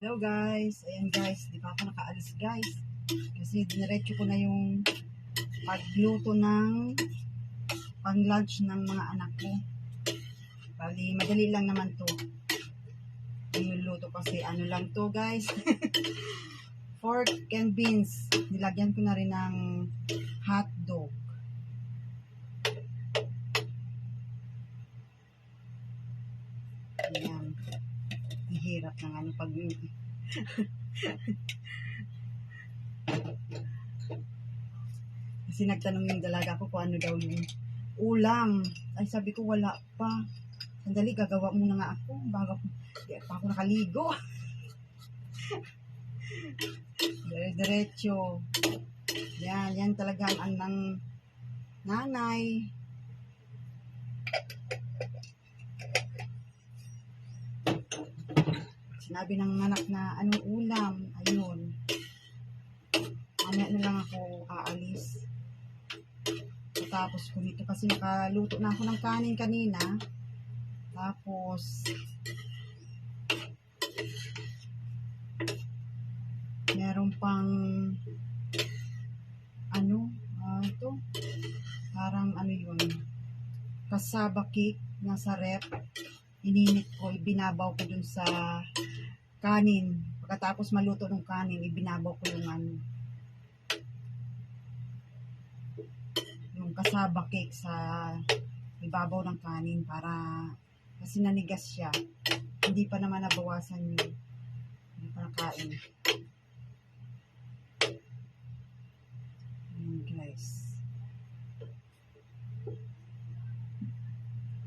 Hello guys, ayan guys, di pa ako nakaalis guys. Kasi dinerecho ko na yung pagluto ng pang lunch ng mga anak ko. Bali, madali lang naman to. Yung luto kasi ano lang to guys. Pork and beans. Nilagyan ko na rin ng hot dog. Ayan. Hirap ng ano pag Kasi nagtanong yung dalaga ko kung ano daw yung ulam. Ay sabi ko wala pa. Sandali, gagawa muna nga ako. Bago di pa ako nakaligo. Dire diretso. Yan, yan talaga ang ng nanay. Sinabi ng anak na anong ulam. Ayun. Mamaya na lang ako aalis. Tapos ko nito kasi nakaluto na ako ng kanin kanina. Tapos meron pang ano, ah, ito, parang ano yun, kasaba cake nasa rep. Ininit ko, ibinabaw ko dun sa kanin. Pagkatapos maluto ng kanin, ibinabaw ko yung ano, yung kasaba cake sa ibabaw ng kanin para kasi nanigas siya. Hindi pa naman nabawasan yung hindi pa nakain. Ayan guys.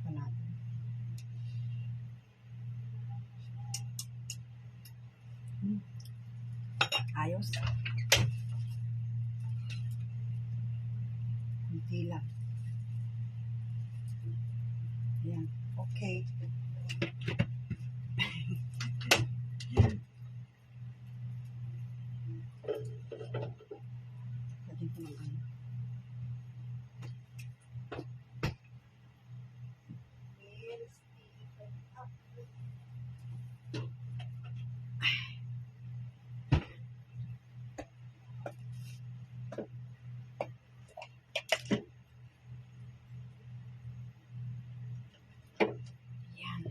Pa natin. Hmm. Ayos. Lang. Ayan. Okay. Lagyan ko ng ano. Yan.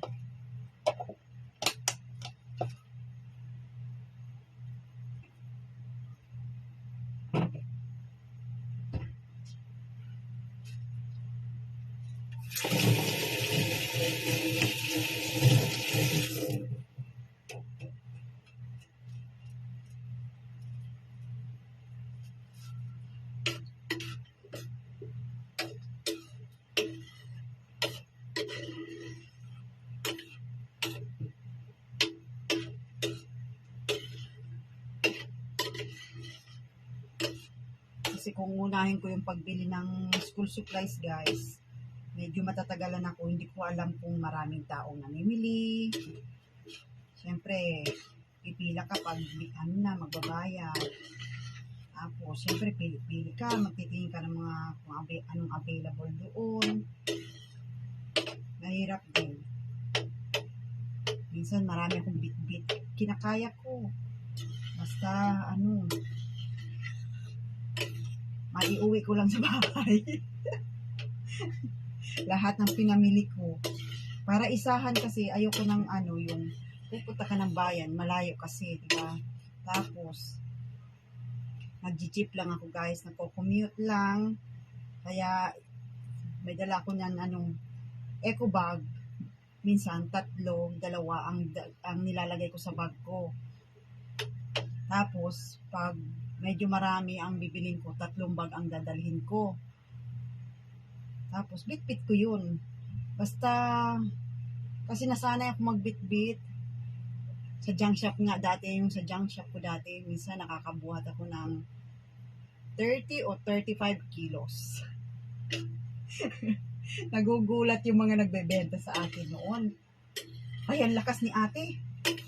Kasi kung unahin ko yung pagbili ng school supplies, guys, medyo matatagalan ako. Hindi ko alam kung maraming taong namimili. Siyempre, pipila ka pag ano na, magbabayad. Tapos, siyempre, pili-pili ka, magtitingin ka ng mga kung abi- anong available doon. Mahirap din. Minsan, marami akong bit-bit. Kinakaya ko. Basta, ano, maiuwi ko lang sa bahay. Lahat ng pinamili ko. Para isahan kasi, ayoko ng ano, yung pupunta ka ng bayan, malayo kasi, di ba? Tapos, nag-jeep lang ako guys, nagko-commute lang. Kaya, may dala ko niyan anong eco bag. Minsan, tatlo, dalawa ang, ang nilalagay ko sa bag ko. Tapos, pag medyo marami ang bibilin ko, tatlong bag ang dadalhin ko. Tapos, bitbit ko yun. Basta, kasi nasanay ako magbitbit. Sa junk shop nga dati, yung sa junk shop ko dati, minsan nakakabuhat ako ng 30 o 35 kilos. Nagugulat yung mga nagbebenta sa akin noon. Ay, ang lakas ni ate.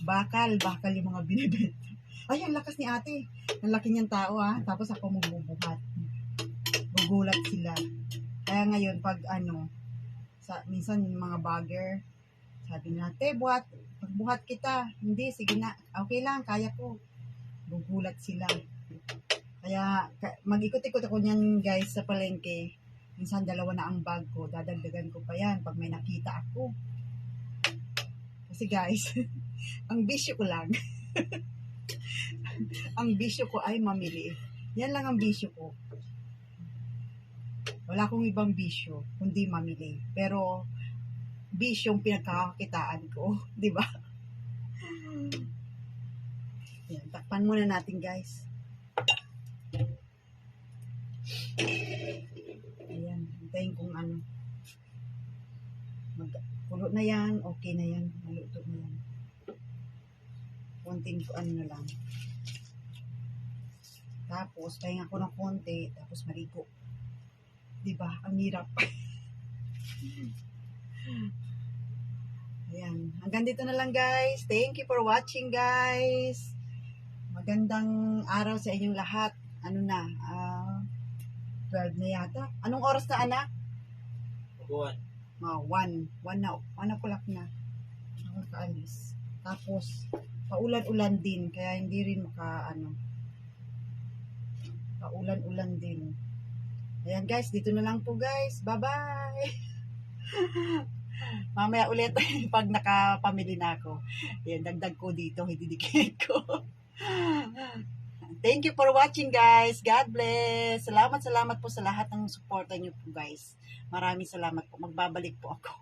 Bakal, bakal yung mga binibenta. Ay, ang lakas ni ate. Ang laki niyang tao ah. Tapos ako magbubuhat. Gugulat sila. Kaya ngayon, pag ano, sa, minsan mga bagger, sabi nila, te, buhat, pagbuhat kita. Hindi, sige na. Okay lang, kaya ko. Gugulat sila. Kaya ka- mag-ikot-ikot ako niyan guys sa palengke. Minsan dalawa na ang bag ko. Dadagdagan ko pa yan pag may nakita ako. Kasi guys, ang bisyo ko lang. ang bisyo ko ay mamili. Yan lang ang bisyo ko. Wala akong ibang bisyo, kundi mamili. Pero, bisyong pinagkakakitaan ko. Di ba? Yan, takpan muna natin guys. Ayan, hintayin kung ano. Mag pulo na yan, okay na yan. Maluto na yan. Konting ano na lang. Tapos, pahinga ko ng konti, tapos maligo. Diba? Ang hirap. Ayan. Hanggang dito na lang guys. Thank you for watching guys. Magandang araw sa inyong lahat. Ano na? ah 12 na yata. Anong oras na anak? Buwan. Mga 1. 1 na. 1 o'clock na. Ako kaalis. Tapos, paulan-ulan din. Kaya hindi rin maka, ano, paulan-ulan din. Ayan guys, dito na lang po guys. Bye-bye! Mamaya ulit pag nakapamili na ako. Ayan, dagdag ko dito, hindi dikit ko. Thank you for watching guys. God bless. Salamat, salamat po sa lahat ng suporta niyo po guys. Maraming salamat po. Magbabalik po ako.